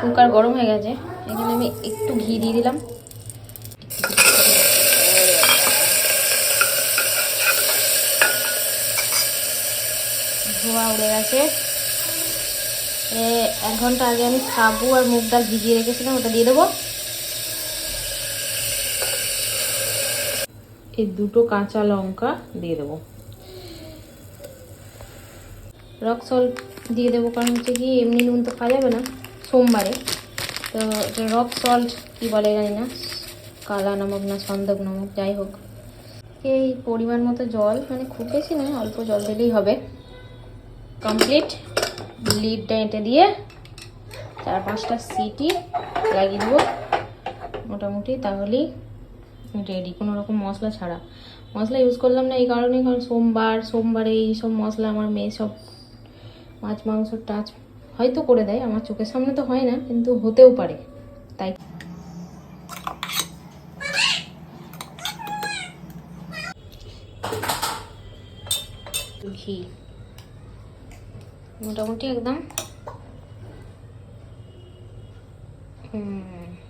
Cooker গরম হয়ে গেছে। এখানে আমি একটু ঘি দিয়ে দিলাম। ধোয়া উড়ে গেছে। এক ঘণ্টা আগে আমি সাবু আর মুগ ডাল ভিজিয়ে রেখেছিলাম, ওটা দিয়ে দেবো। এই দুটো কাঁচা লঙ্কা দিয়ে দেবো। রক সল্ট দিয়ে দেবো, কারণ হচ্ছে কি, এমনি নুন তো খাওয়া যাবে না। সোমবারে। তো রক সল্ট কি বলে জানি না, কালা নমক না সন্দক নমক, যাই হোক। এই পরিমাণ মতো জল মানে খুব বেশি নয়, অল্প জল দিলেই হবে। কমপ্লিট লিডটা এঁটে দিয়ে চার পাঁচটা সিটি লাগিয়ে দেবো। মোটামুটি তাহলেই রেডি কোনো রকম মশলা ছাড়া। মশলা ইউজ করলাম না এই কারণে কারণ সোমবার, সোমবারে এই সব মশলা আমার মেয়ে সব মাছ, মাংস, টাচ হয়তো করে দেয়, আমার চোখের সামনে তো হয় না, কিন্তু হতেও পারে। তাই ঘি মোটামুটি একদম। হুম।